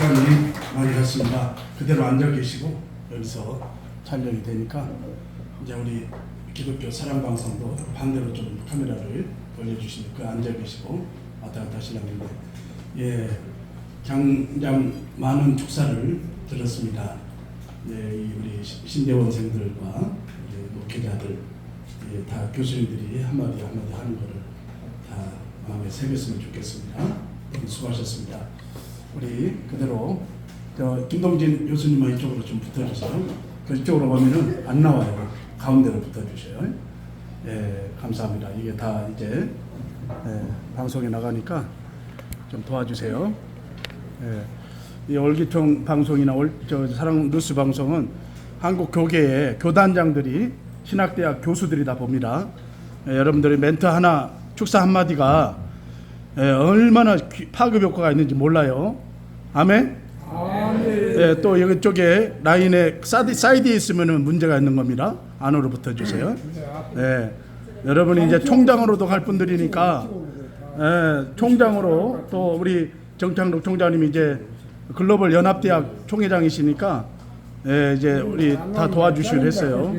시간이 많이 갔습니다. 그대로 앉아 계시고 여기서 촬영이 되니까 이제 우리 기독교 사랑 방송도 반대로 좀 카메라를 돌려주시면 그 앉아 계시고 왔다 갔다 하시려는데 예 장장 많은 축사를 들었습니다. 네, 이 우리 시- 신대원생들과 목회자들 예, 다 교수님들이 한마디 한마디 하는 거를 다 마음에 새겼으면 좋겠습니다. 수고하셨습니다. 우리 그대로 저 김동진 교수님은 이쪽으로 좀 붙어주세요. 그 이쪽으로 가면은 안 나와요. 가운데로 붙어주셔요. 예, 감사합니다. 이게 다 이제 예, 방송에 나가니까 좀 도와주세요. 예, 이 월기총 방송이나 월, 저 사랑 뉴스 방송은 한국 교계의 교단장들이 신학대학 교수들이 다 봅니다. 예, 여러분들이 멘트 하나 축사 한 마디가 예, 얼마나 귀- 파급 효과가 있는지 몰라요. 아멘. 예, 또 여기 쪽에 라인에 사이드, 사이드에 있으면은 문제가 있는 겁니다. 안으로 붙어 주세요. 예, 여러분이 이제 총장으로도 갈 분들이니까 예, 총장으로 또 우리 정창록 총장님이 이제 글로벌 연합대학 총회장이시니까 예, 이제 우리 다 도와주시기로 했어요.